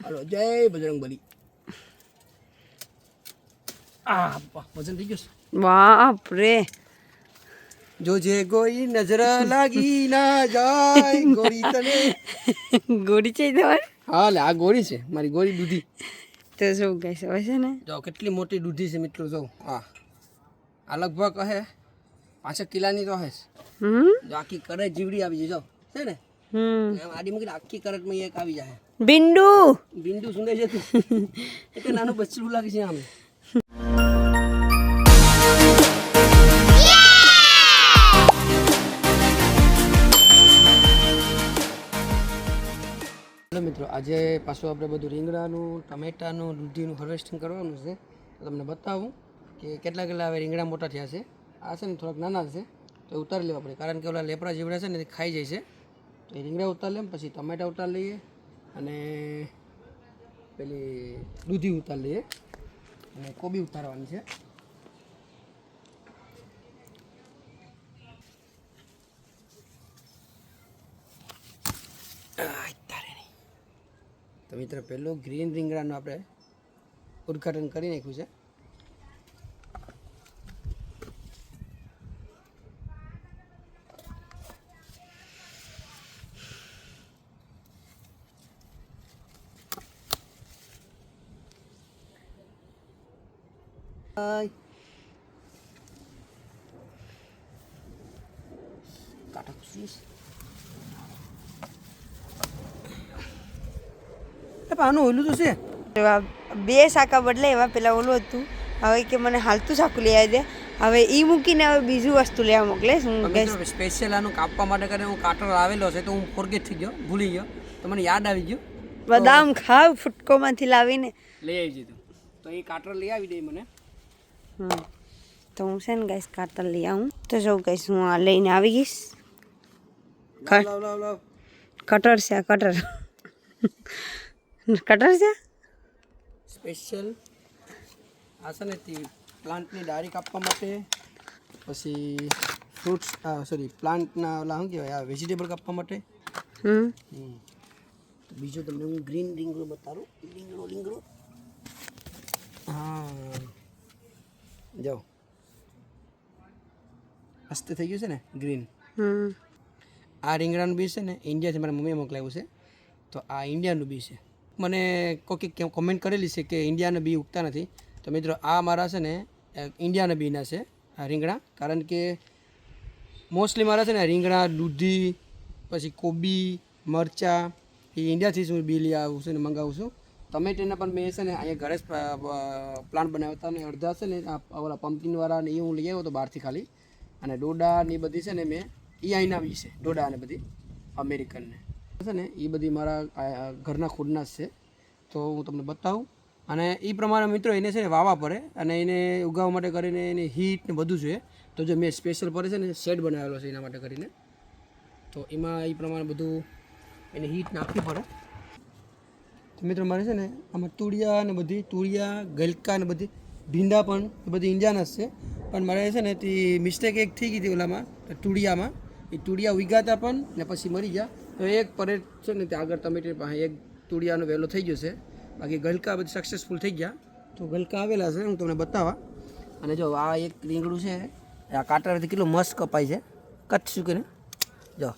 હાલો જય બજરંગ બલી આ વજન થઈ ગયું બાપ રે જો જે કોઈ નજર લાગી ના જાય ગોરી તને ગોરી છે તમારે હા લે આ ગોરી છે મારી ગોરી દૂધી. તો શું કહેશે હવે છે ને? જો કેટલી મોટી દૂધી છે મિત્રો જો હા આ લગભગ હે પાંચેક કિલાની તો હે. હમ? જો આખી કરટ જીવડી આવી જાય જો. છે ને? હમ. આડી મૂકીને આખી કરટમાં એક આવી જાય. બિંદુ. બિંદુ સુંદર છે એક એટલે નાનું બચ્ચું લાગે છે આમ. હેલો મિત્રો આજે પાછું આપણે બધું રીંગણાનું ટમેટાનું દૂધીનું હાર્વેસ્ટિંગ કરવાનું છે. તમને બતાવું કે કેટલા કેટલા હવે રીંગણા મોટા થયા છે. આ છે ને થોડાક નાના છે તો ઉતારી લેવા પડે. કારણ કે ઓલા લેપડા જીવડા છે ને એ ખાઈ જાય છે. તો એ રીંગણા ઉતારી લે પછી ટમેટા ઉતારી લઈએ. અને પેલી દૂધી ઉતાર લઈએ. અને કોબી ઉતારવાની છે. તો મિત્ર પહેલું ગ્રીન રીંગણાનું આપણે ઉદ્ઘાટન કરી નાખ્યું છે Bye. કાંટા ખુશીશ એ પણ આનું ઓલું તો છે. બે શાકા બદલે એવા પેલા ઓલું હતું. હવે કે મને હાલતું શાકું લઈ આવી દે. હવે એ મૂકીને હવે બીજું વસ્તુ લેવા મોકલે હું સ્પેશિયલ આનું કાપવા માટે કરીને હું કાટર આવેલો છે તો હું ફોરગેટ થઈ ગયો ભૂલી ગયો. તો મને યાદ આવી ગયું. બદામ ખાવ ફૂટકોમાંથી લાવીને. લઈ આવી દીધું તો એ કાટર લઈ આવી દે મને. હમ. તો હું છે ને ગાઈસ કાતર લઈ આવું. તો જો ગાઈસ હું આ લઈને આવી ગઈશ. કટર છે આ કટર. કટર છે? સ્પેશિયલ આ છે ને પ્લાન્ટની ડાળી કાપવા માટે પછી ફ્રૂટ્સ સોરી પ્લાન્ટના ઓલા શું કહેવાય આ વેજીટેબલ કાપવા માટે. બીજું તમને હું ગ્રીન રીંગણો બતાવું. રીંગણો રીંગણો હા. જાઓ. મસ્ત થઈ ગયું છે ને ગ્રીન આ રીંગણાનું બી છે ને ઇન્ડિયાથી મારા મમ્મીએ મોકલાવ્યું છે. તો આ ઇન્ડિયાનું બી છે. મને કોઈક કોમેન્ટ કરેલી છે કે ઇન્ડિયાના બી ઉગતા નથી. તો મિત્રો, આ મારા છે ને ઇન્ડિયાના બીના છે, આ રીંગણા. કારણ કે મોસ્ટલી મારા છે ને રીંગણા, દૂધી, પછી કોબી, મરચાં, એ ઇન્ડિયાથી હું બી લઈ આવું છું ને મંગાવું છું. ટમેટાના પણ મેં છે ને અહીંયા ઘરે જ પ્લાન્ટ બનાવ્યા હતા અને અડધા છે ને ઓલા પમ્પકિનવાળા ને એ હું લઈ આવ્યો હતો બહારથી ખાલી. અને ડોડા ને બધી છે ને મેં એ અહીંના બી છે, ડોડા ને બધી અમેરિકનને છે ને એ બધી મારા ઘરના ખુદના જ છે. તો હું તમને બતાવું. અને એ પ્રમાણે મિત્રો એને છે ને વાવા પડે અને એને ઉગાવવા માટે કરીને એને હીટ ને બધું જોઈએ તો જો મેં સ્પેશિયલ પડે છે ને શેડ બનાવેલો છે એના માટે કરીને. તો એમાં એ પ્રમાણે બધું એને હીટ નાખવી પડે. તો મિત્રો મારે છે ને આમાં તુળિયા ને બધી તુળિયા ગલકા ને બધી, ભીંડા પણ બધી ઇન્ડિયાના જ છે. પણ મારે છે ને તે મિસ્ટેક એક થઈ ગઈ હતી ઓલામાં તુળિયામાં એ તુળિયા ઉગાતા પણ ને પછી મરી ગયા. તો એક પરેડ છે ને ત્યાં આગળ ટમેટી પાસે એક તુળિયાનો વહેલો થઈ ગયો છે. બાકી ગલકા બધું સક્સેસફુલ થઈ ગયા. તો ગલકા આવેલા છે હું તમને બતાવવા અને જો આ એક રીંગણું છે આ કાંટાથી કેટલું મસ્ત કપાય છે. કચ્છ સુકીને જો.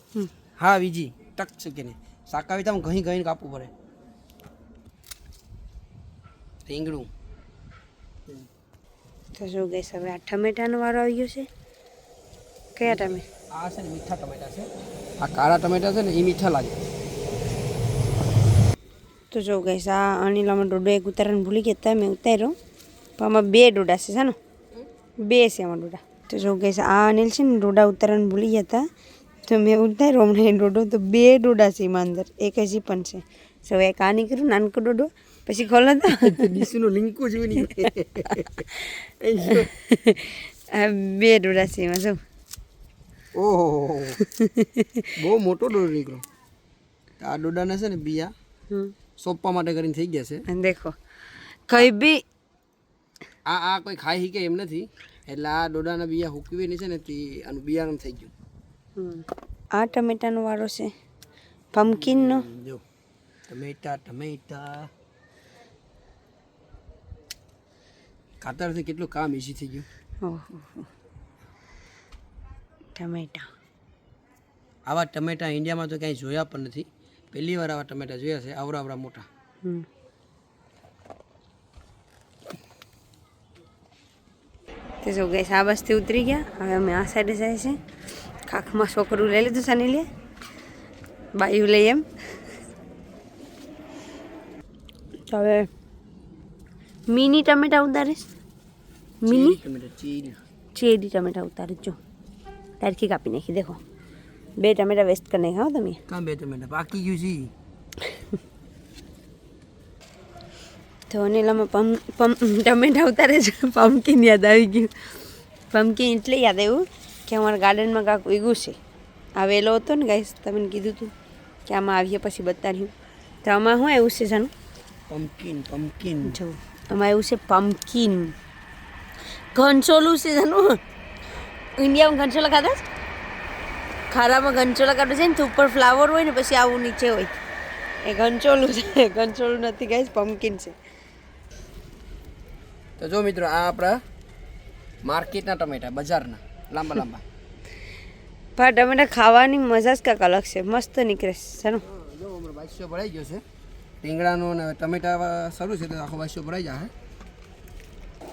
હા બીજી ટક સુકીને શાકાવી તો ઘણી ઘણી કાપવું પડે. રીંગણું. તો શું ગાઈસ હવે આ ટમેટાનો વારો આવી ગયો છે? કયા ટમે આ છે ને મીઠા ટમેટા છે. આ કાળા ટમેટા છે ને એ મીઠા લાગે. તો જો ગાઈસ આ અનિલામાં ડોડો એક ઉતારવાનું ભૂલી ગયા હતા મેં ઉતાર્યો. પણ આમાં બે ડોડા છે ને? બે છે આમાં ડોડા. તો જો ગાઈસ આ અનિલ છે ને ડોડા ઉતારવાનું ભૂલી ગયા હતા. તો મેં ઉતાર્યો હમણાં ડોડો. તો બે ડોડા છે એમાં અંદર. એક હજી પણ છે. સો એક આ નીકળ્યું નાનકો ડોડો. પછી ખોલો તો. ડીસીનું લિંકું જેવું બે ડોડા છે એમાં જો. ઓહો બહુ મોટો ડોડો નીકળ્યો આ ડોડાના છે ને બીયા સોંપવા માટે કરીને થઈ ગયા છે. દેખો કઈ બી આ આ કોઈ ખાઈ શીખે એમ નથી એટલે આ ડોડાના બીયા હુકવી નહીં છે ને તે આનું બિયારણ થઈ ગયું. આ ટમેટાનો વારો છે. પમ્પકિનનો. જો. ટમેટા ટમેટા. ખાતરથી કેટલું કામ ઈઝી થઈ ગયું. ઓહો ટમેટા. આવા ટમેટા ઇન્ડિયામાં તો ક્યાંય જોયા પણ નથી. પહેલી વાર આવા ટમેટા જોયા છે આવડા આવડા મોટા. તો જો ગઈશ આ બસથી ઉતરી ગયા હવે અમે આ સાઈડે જાય છે. કાખમાં છોકરું લઈ લીધું સની લે બાયું લઈ એમ. તો હવે મિની ટમેટા ઉતારીશ. મિની? ટમેટા ચીરી. ચેરી ટમેટા ઉતારીશ જો. તારખી કાપી નાખી દેખો. બે ટમેટા વેસ્ટ કરી નાખ્યા હો તમે. કાં બે ટમેટા? પાકી ગયું છે તો અનિલામાં પમ પમ ટમેટા ઉતારે છે. પમ્પકિન યાદ આવી ગયું. પમ્પકિન એટલે યાદ આવ્યું કે અમારા ગાર્ડનમાં કાંક ઉગ્યું છે. આવેલો હતો ને ગાઈસ તમને કીધું હતું કે આમાં આવીએ પછી બતાડ્યું તો આમાં શું આવ્યું છે જાનું? પમ્પકિન પમ્પકિન જો આમાં આવ્યું છે પમ્પકિન ઘનસોલું છે જાનું? ઇન્ડિયામાં ઘનસોલા ખાધા છે? ખારામાં ઘનચોલા કાઢું છે ને તો ઉપર ફ્લાવર હોય ને પછી આવું નીચે હોય. એ ઘનચોલું છે ઘનચોલું નથી ગાઈસ પમ્પકિન છે. તો જો મિત્રો આ આપણા માર્કેટના ટમેટા બજારના લાંબા લાંબા. પણ ટમેટા ખાવાની મજા જ કાંક અલગ છે મસ્ત નીકળે છે ચાલો જો અમારો બાઈસો ભરાઈ ગયો છે. રીંગણાનો ને ટમેટા શરૂ છે તો આખો બાઈસો ભરાઈ જાય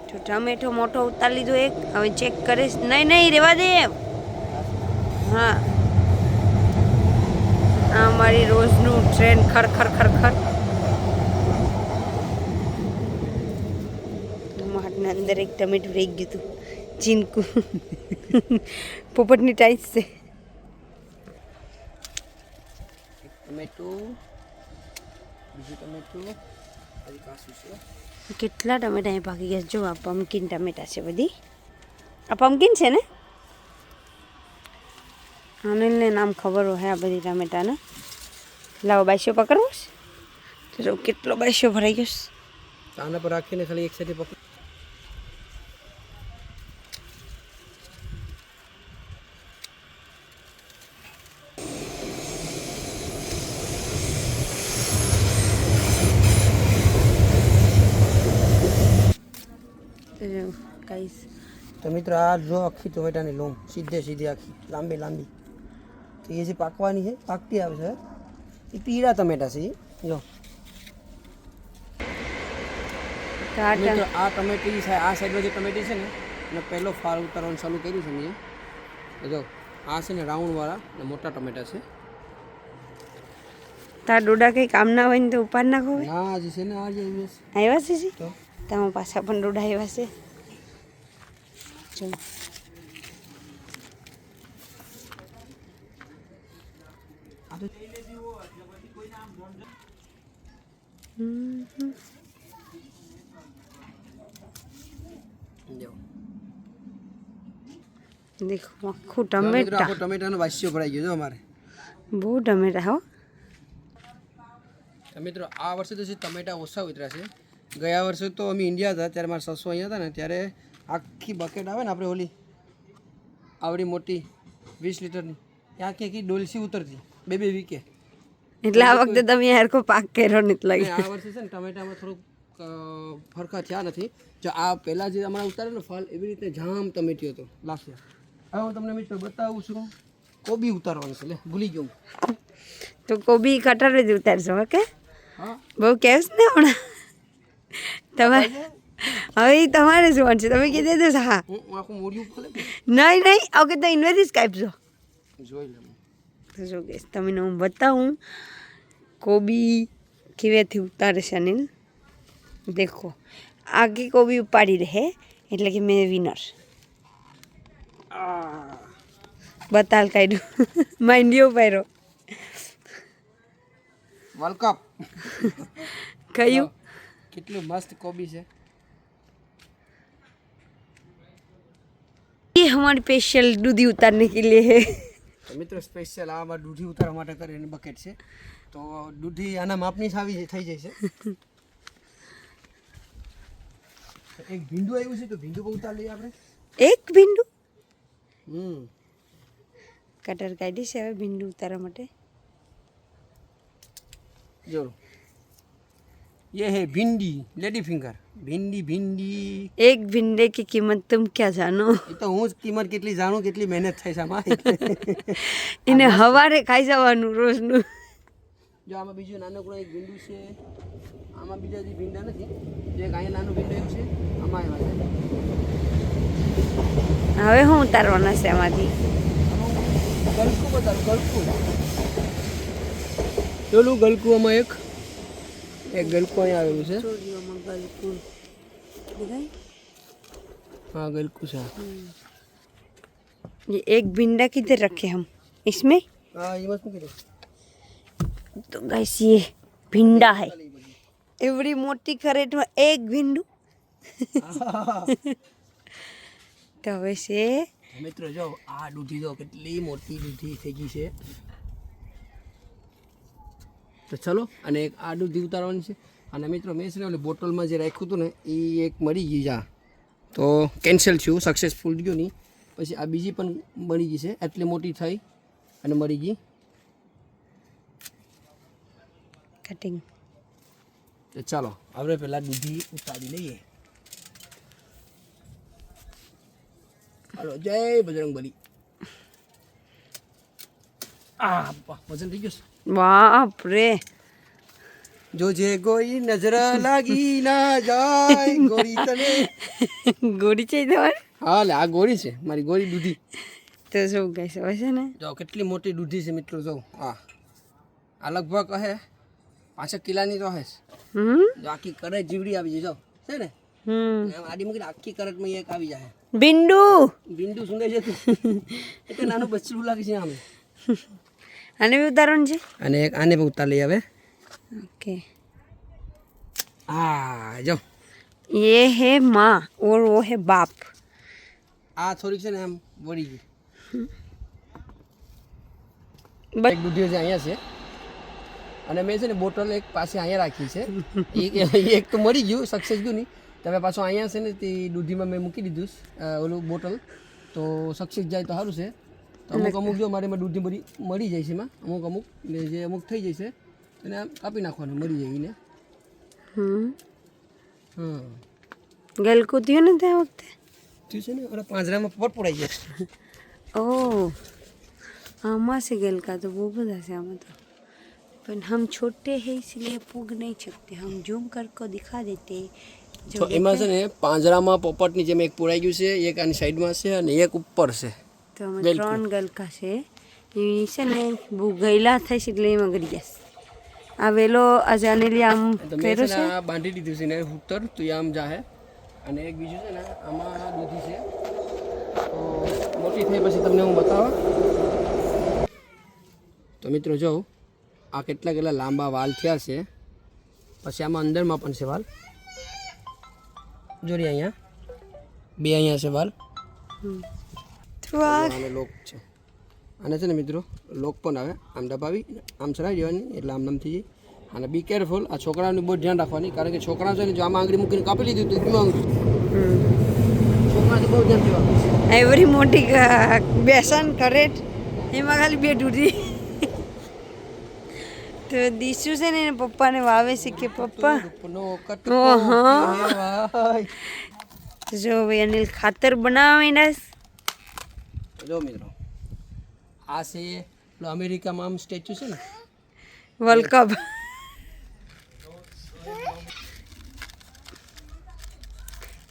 તો ટમેટો મોટો ઉતારી લીધો એક. હવે ચેક કરીશ. નહીં નહીં, રેવા દે હા. આ મારી રોજનું ટ્રેન ખર ખર ખર ખર. હાથના અંદર એક ટમેટું રહી ગયું હતું. ચીનકું. પોપટની ટાઈસ છે. ટમેટું બીજું ટમેટું હજી કાચું છે. કેટલા ટમેટા અહીં પાકી ગયા જો આ પમ્પકિન ટમેટા છે બધી. આ પમ્પકિન છે ને? અનિલને નામ ખબર હોય આ બધી ટમેટાને. લાવો બાસ્યો પકડવો છે. કેટલો બાઈસો ભરાઈ ગયો છે. આના પર રાખીને ખાલી એક સાથે પકડ તો જો ગાઈસ તો મિત્રો આ જો આખી ટમેટાની લોંગ સીધે સીધી આખી લાંબી લાંબી. તો એ જે પાકવાની છે પાકતી આવે છે. એ પીળા ટમેટા છે. જો. આ આ ટમેટી છે આ સાઈડમાં જે ટમેટી છે ને એને પહેલો ફાળ ઉતારવાનું ચાલુ કર્યું છે મેં. જો આ છે ને રાઉન્ડવાળા ને મોટા ટમેટા છે. તાર ડોડા કંઈ કામ ના હોય ને તો ઉપાડ નાખો હા જે આજે છે ને આજે આવ્યું આવ્યા છે? તો. તમારા પાછા પણ ડોડા આવ્યા છે. જો. દેખો આખું ટમેટા. આખો ટમેટાનો વાસ્યો ભરાઈ ગયો જો અમારે. બહુ ટમેટા હો. મિત્રો આ વર્ષે તો ટમેટા ઓછા ઉતર્યા છે. ગયા વર્ષે તો અમે ઇન્ડિયા હતા ત્યારે મારા સસુ અહીંયા હતા ને ત્યારે આખી બકેટ આવે ને આપણે ઓલી આવડી મોટી વીસ લીટરની એ આખી આખી ડોલસી ઉતરતી બે બે વીકે. એટલે આ વખતે તમે હરખો પાક કર્યો નથી લાગે આ વર્ષે છે ને ટમેટામાં થોડુંક ફરકા થયા નથી. જો આ પહેલાં જે અમારા ઉતારે ને ફળ એવી રીતે જામ ટમેટી હતો લાસ્ટ હવે હું તમને મિત્રો બતાવું છું કોબી ઉતારવાનું છે લે ભૂલી ગયો તો કોબી કટર જ ઉતારશો ઓકે? હા. બહુ કેસ ને હમણાં. તમારે હવે એ તમારે જોવાનું છે. તમે કીધું તો હા. નહીં નહીં ઓકે તો ઇન્વેસ્ટ કાપજો જોઈ લે તો જો ગેસ તમને હું બતાવું. કોબી કેવેથી ઉતારે છે અનિલ દેખો. આખી કોબી ઉપાડી રહે એટલે કે મેં વિનર બતાલ કાઢ્યું. માંડ્યો પાડ્યો વર્લ્ડ કપ કયું? કેટલું મસ્ત કોબી છે. ये हमारी स्पेशल दूधी उतारने के लिए है તો મિત્રો સ્પેશિયલ આમાં દૂધી ઉતારવા માટે કરીને બકેટ છે તો દૂધી આના માપની જ આવી થઈ જાય છે તો એક ભીંડું આવ્યું છે તો ભીંડું પણ ઉતાર લઈએ આપણે એક ભીંડું હમ કટર કાઢી છે હવે ભીંડું ઉતારવા માટે જો ये है भिंडी लेडी फिंगर भिंडी भिंडी એક ભીંડે की कीमत तुम क्या जानो એ તો હું જ કિંમત કેટલી જાણું કેટલી મહેનત થાય છે આમાં એટલે. એને હવારે ખાઈ જવાનું રોજનું જો આમાં બીજું નાનકડું એક ભીંડું છે આમાં બીજા જે ભીંડા નથી જે એક અહીંયા નાનું ભીંડું એવું છે આમાં એવા છે હવે હું ઉતારવાના છે એમાંથી ગલકું બતાવું ગલકું પેલું ગલકું આમાં એક એક ગલકું અહીંયા આવેલું છે હા ગલકું છે ये एक भिंडा किधर रखे हम इसमें હા એ મસ્ત મૂકી દે तो गाइस ये भिंडा है एवरी मोटी करेट में एक भिंडू તો હવે છે મિત્રો જો આ દૂધી જો કેટલી મોટી દૂધી થઈ ગઈ છે તો ચલો અને એક આ દૂધી ઉતારવાની છે. અને મિત્રો મેં છે ને ઓલી બોટલમાં જે રાખ્યું હતું ને એ એક મળી ગઈ જા તો કેન્સલ થયું સક્સેસફુલ ગયું નહીં. પછી આ બીજી પણ મળી ગઈ છે એટલી મોટી થઈ અને મળી ગઈ. કટિંગ તો ચાલો આપણે પહેલાં દૂધી ઉતારી લઈએ. હાલો જય બજરંગ બલી આ વજન થઈ ગયું છે. બાપ રે જો જે કોઈ નજર લાગી ના જાય ગોરી તને. ગોળી છે તમારે? હા લે આ ગોરી છે મારી ગોરી દૂધી. તો શું ગાઈસ હવે છે ને? જો કેટલી મોટી દૂધી છે મિત્રો જો હા આ લગભગ કહે પાછા કિલાની તો હે. હમ? જો આખી કરે જીવડી આવી જાય જો છે ને? આડી મૂકી આખી કરટમાં એક આવી જાય. બિંડુ બિંડુ સુંદર છે તું. એટલે નાનું બચ્ચું લાગે છે આમ. આને બી ઉતારવાનું છે અને એક આને પણ ઉતાર લઈ હવે ઓકે હા જો ये है माँ और वो है बाप આ થોડીક છે ને એમ વળી ગઈ બસ એક દૂધી છે અહીંયા છે અને મેં છે ને બોટલ એક પાસે અહીંયા રાખી છે એ એક તો મરી ગયું સક્સેસ ગયું નહીં તમે પાછું અહીંયા છે ને તે દૂધીમાં મેં મૂકી દીધું છે, અ, ઓલું બોટલ તો સક્સેસ જાય તો સારું છે તો અમુક અમુક જો મારે એમાં દૂધી મરી મરી જાય છે એમાં અમુક અમુક ને જે અમુક થઈ જાય છે એને આમ કાપી નાખવાનું મરી જાય એને હમ હમ ગલકું થયું ને તે વખતે થયું છે ને ઓલા પાંજરામાં પટ પડાઈ જાય ओह आमा से गल का तो वो બધા છે આમાં તો पर हम छोटे हैं इसलिए पूग नहीं सकते हम जूम करके दिखा देते તો એમાં છે ને પાંજરામાં પોપટની જેમ એક પુરાઈ ગયું છે એક આની સાઈડમાં છે અને એક ઉપર છે તો અમે ગલકું. ત્રણ ગલકા છે એ છે ને બહુ ગયેલા થાય છે એટલે એમાં ગળી જશે આ વેલો આજે આને લીધે આમ તો મેં છે કર્યો ને છે આ બાંધી દીધું છે ને ઉત્તર તો એ આમ જાહે અને એક બીજું છે ને આમાં દૂધી છે તો મોટી થઈ પછી તમને હું બતાવવા તો મિત્રો જો આ કેટલા કેટલા લાંબા વાલ થયા છે પછી આમાં અંદરમાં પણ છે વાલ જોડી અહીંયા બે અહીંયા છે વાલ તો આ અને લોક છે. અને છે ને મિત્રો લોક પણ આવે. આમ દબાવી આમ ચડાવી દેવાની એટલે આમ નામ થઈ જાય. અને બી કેરફુલ આ છોકરાનું બહુ ધ્યાન રાખવાની કારણ કે છોકરા છે ને જો આમાં આંગળી મૂકીને કાપી લીધી તો આંગળી? છોકરાથી બહુ ધ્યાન દેવાનું એવરી મોટી બેસન કરેટ એમાં ખાલી બે ડૂટી તો દીશુ છે ને પપ્પાને વાવે છે કે પપ્પા? જો ભાઈ અનિલ ખાતર બનાવે. જો મિત્રો આ છે અમેરિકામાં આમ સ્ટેચ્યુ છે ને. World cup.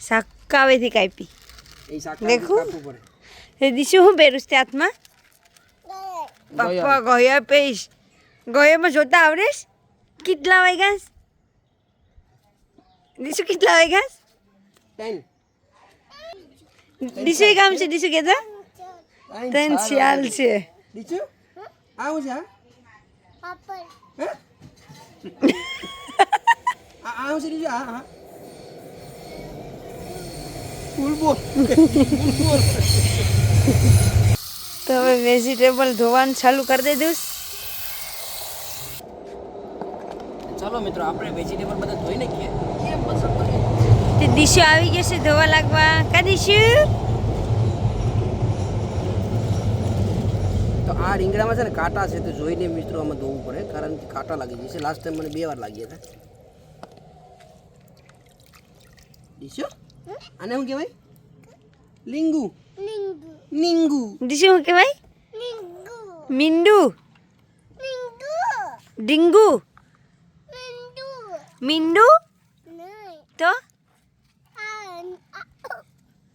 સાકાવેથી કાપી દેખો. દીસુ હું પહેરું છે હાથમાં? પપ્પા ગોયા પેશ. ગોયામાં જોતા આવડેશ? કેટલા વાગ્યા? દીસુ કેટલા વાગ્યા? દીસુ કામ છે દીશું કહેતા ત્રણ ચાલ છે. દીચુ આવું છે હા? હે? આ આવું છે દીચુ હા હા. તો હવે વેજીટેબલ ધોવાનું ચાલુ કરી દઈ દઉં ચાલો મિત્રો આપણે વેજીટેબલ બધા ધોઈ નાખીએ. કેમ પસંદ કરીએ તે દીશુ આવી ગયો છે ધોવા લાગવા. કા દીશુ આ રીંગણામાં છે ને કાંટા છે તો જોઈને મિત્રો આમાં ધોવું પડે કારણ કે કાંટા લાગી જશે. લાસ્ટ ટાઈમ મને બે વાર લાગ્યા હતા. ડીશો? આને શું કહેવાય? લીંગુ નીંગુ દીશું શું કહેવાય? મીંડુ. ડીંગુ. મીંડુ? તો?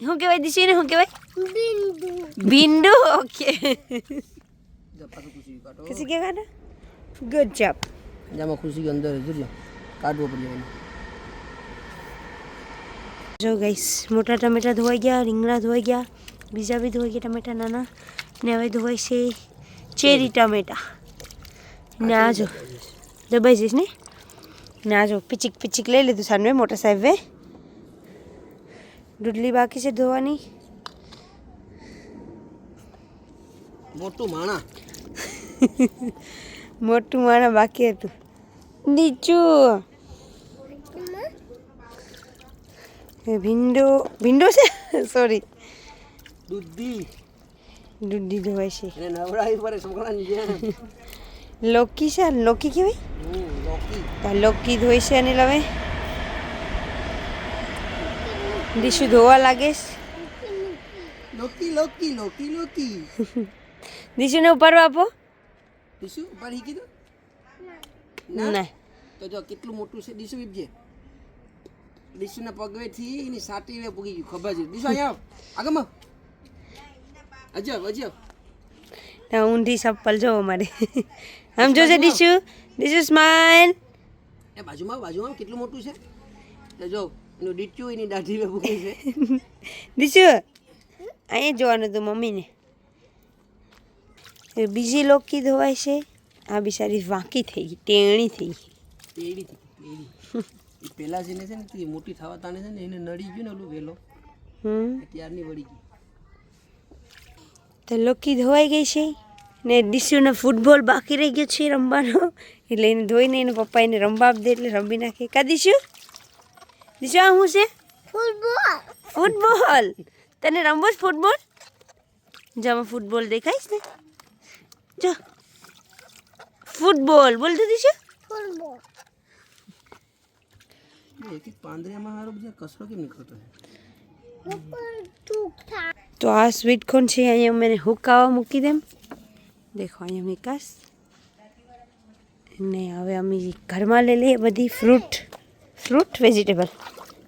શું કહેવાય દીશુને શું કહેવાય? બિંદુ. ઓકે. જો પાછું ખુશી કાઢો પછી કે કાઢો ગુડ જોબ જામાં ખુશી અંદર જોજો કાઢવો પડે જો ગાઈસ મોટા ટમેટા ધોવાઈ ગયા રીંગણા ધોવાઈ ગયા બીજા બી ધોવાઈ ગયા ટમેટા નાના. ને હવે ધોવાઈ છે ચેરી ટમેટા. ને આ જો દબાઈ જઈશ ને? ને આ જો પિચીક પિચીક લઈ લીધું સાનવે મોટા સાહેબે. ડુડલી બાકી છે ધોવાની. મોટું માણા. મોટું માણા બાકી હતું નીચું એ ભીંડો ભીંડો છે સોરી દૂધી ડુડલી ધોવાય છે એને નવડાવી પડે છોકરાની જેમ લોકી છે આ લોકી કહેવાય હમ લોકી તો આ લોકી ધોઈ છે અનિલ હવે ડીશું ધોવા લાગે છે લોકી લોકી લોકી લોકી દીશુને ઉપાડવા આપો ડીશું ઉપર હી કીધું? ના. તો જો કેટલું મોટું છે ડીશું વીપજે? ડીશુના પગવેથી એની સાટી વે પૂગી ગયું ખબર છે. દીશું અહીંયા આગમ અજબ અજબ ઊંધી ચપ્પલ જોવો મારી. આમ જોજે ડીશુ ડીશુ સ્માઈલ એ બાજુમાં બાજુમાં કેટલું મોટું છે? તો જો એનું ડીચ્યું એની દાઢી વે પૂગી છે. ડીશુ અહીંયા જોવાનું હતું મમ્મીને. બીજી લોકી ધોવાય છે. આ બિચારી વાંકી થઈ ગઈ ટેણી થઈ ગઈ. તેડી થી તેડી એ પેલા જેને છે ને તે મોટી થવા તાને છે ને એને નડી ગયું ને ઓલું વેલો હમ. ત્યારની વળી ગઈ. તો લોકી ધોવાઈ ગઈ છે ને ડીશુને ફૂટબોલ બાકી રહી ગયો છે રમવાનો. એટલે એને ધોઈને એને પપ્પા એને રમવા આપી દે એટલે રમી નાખે. કા દીશુ દીશુ આ શું છે? ફૂટબોલ ફૂટબોલ તને રમવો છે ફૂટબોલ જમા ફૂટબોલ દેખાઈશ ને? જો ફૂટબોલ બોલ તો દીશુ એક એક પાંદરિયામાં હારો બધા કચરો કેમ નીકળતો છે તો આ સ્વીટ કોર્ન છે અહીંયા મેં હુકાવા મૂકી દેમ દેખો અહીંયા વિકાસ ને હવે અમે ઘરમાં લઈ લઈએ બધી fruit fruit vegetable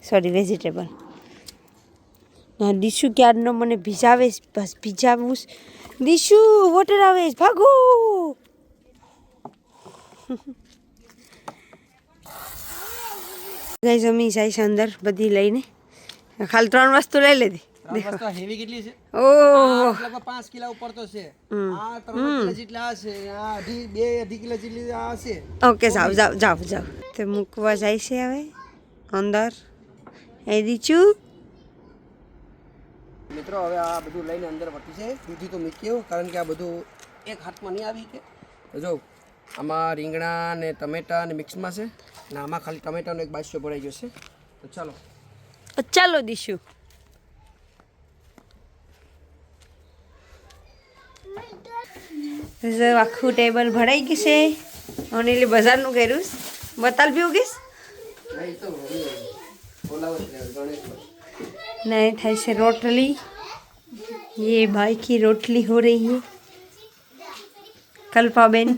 sorry vegetable દીશુ ક્યારનો મને ભીજાવે બસ ભીજાવું દીશુ વોટર આવે ભાગો! ગઈ જમી જાય છે અંદર બધી લઈને. ખાલી ત્રણ વસ્તુ લઈ લીધી. હેવી કેટલી છે? ઓહ! લગભગ કિલો ઉપર તો છે. આ ત્રણ કિલો જેટલા હશે આ અઢી બે અઢી કિલો જેટલી આ હશે. ઓકે જાવ જાવ જાવ જાવ તે મૂકવા જાય છે હવે. અંદર. એ દીચું મિત્રો હવે આ બધું લઈને અંદર વટી છે. દૂધી તો મૂક્યો કારણ કે આ બધું એક હાથમાં નહીં આવી કે. જો આમાં રીંગણા ને ટમેટા ને મિક્સમાં છે. ને આમાં ખાલી ટમેટાનો એક બાસ્યો ભરાઈ ગયો છે. તો ચાલો. ચાલો દીશું આખું ટેબલ ભરાઈ ગયું છે. અને એટલે બજારનું કર્યું. બતાલ પીવું ગઈશ नए ये से रोटली ये भाई की रोटली हो रही है कल्पा बेन